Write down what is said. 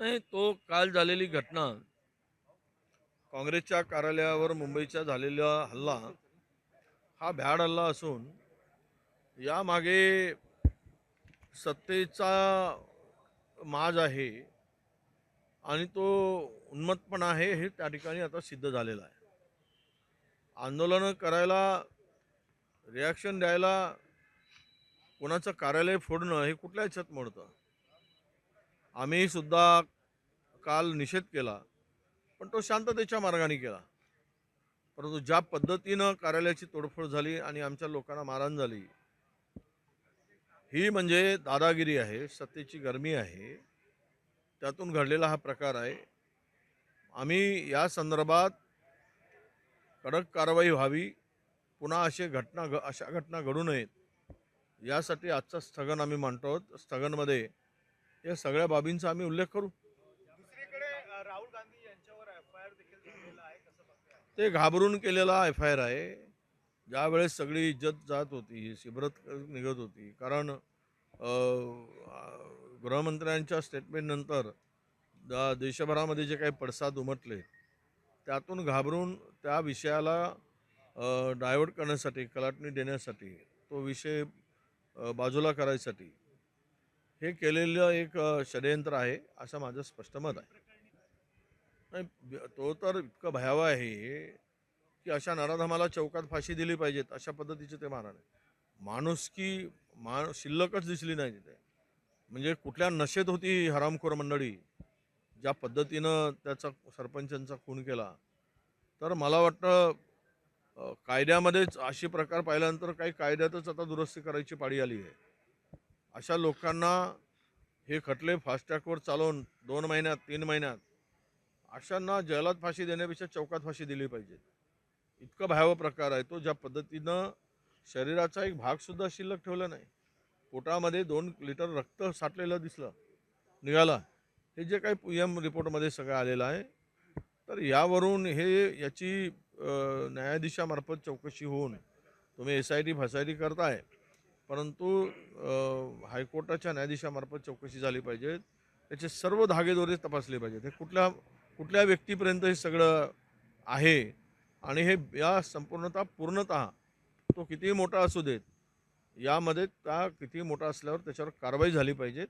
नाही तो काल झालेली घटना. काँग्रेसच्या कार्यालयावर मुंबईच्या झालेला हल्ला हा भ्याड हल्ला असून यामागे सत्तेचा माज आहे आणि तो उन्मत्तपणा आहे हे त्या ठिकाणी आता सिद्ध झालेलं आहे. आंदोलनं करायला रिॲक्शन द्यायला कोणाचं कार्यालय फोडणं हे कुठल्या ह्याच्यात मोडतं. आम्ही सुद्धा काल निषेध केला पण तो शांततेच्या मार्गाने केला. परंतु ज्या पद्धतीनं कार्यालयाची तोडफोड झाली आणि आमच्या लोकांना मारहाण झाली ही म्हणजे दादागिरी आहे सत्तेची गरमी आहे त्यातून घडलेला हा प्रकार आहे. आम्ही या संदर्भात कडक कारवाई व्हावी पुन्हा असे घटना घ अशा घटना घडू नयेत यासाठी आजचं स्थगन आम्ही मांडतो आहोत. स्थगनमध्ये या सगळ्या बाबींचा आम्ही उल्लेख करू. राहुल गांधी यांच्यावर एफ आय आर देखील आहे ते घाबरून केलेला एफ आय आर आहे. ज्यावेळेस सगळी इज्जत जात होती शिबरत निघत होती. कारण गृहमंत्र्यांच्या स्टेटमेंटनंतर द- देशभरामध्ये जे काही पडसाद उमटले त्यातून घाबरून त्या विषयाला डायव्हर्ट करण्यासाठी कलाटणी देण्यासाठी तो विषय बाजूला करायसाठी हे केलेलं एक षडयंत्र आहे असं माझं स्पष्ट मत आहे. नाही तो तर इतकं भयावह आहे की अशा नराधमाला चौकात फाशी दिली पाहिजेत अशा पद्धतीचे ते मारण आहे. माणुसकी मा शिल्लकच दिसली नाही तिथे. म्हणजे कुठल्या नशेत होती हरामखोर मंडळी ज्या पद्धतीनं त्याचा सरपंचांचा खून केला. तर मला वाटतं कायद्यामध्येच अशी प्रकार पाहिल्यानंतर काही कायद्यातच आता दुरुस्ती करायची पाळी आली आहे. अशा लोकांना हे खटले फास्टॅगवर चालवून दोन महिन्यात तीन महिन्यात अशांना जैलात फाशी देण्यापेक्षा चौकात फाशी दिली पाहिजे. इतका भयावह प्रकार आहे तो ज्या पद्धतीनं शरीराचा एक भागसुद्धा शिल्लक ठेवला नाही. पोटामध्ये दोन लिटर रक्त साठलेलं दिसलं निघाला. हे जे काही पी एम रिपोर्टमध्ये सगळं आलेलं आहे तर यावरून हे याची न्यायाधीशामार्फत चौकशी होऊन तुम्ही एस आय टी फसायटी करताय परंतु हायकोर्टाच्या न्यायाधीशामार्फत चौकशी झाली पाहिजे. त्याचे सर्व धागेदोरे तपासले पाहिजेत. हे कुठल्या कुठल्या व्यक्तीपर्यंत हे सगळं आहे? आणि हे या संपूर्णतः पूर्णतः तो कितीही मोठा असू देत यामध्ये त्या कितीही मोठा असल्यावर त्याच्यावर कारवाई झाली पाहिजे.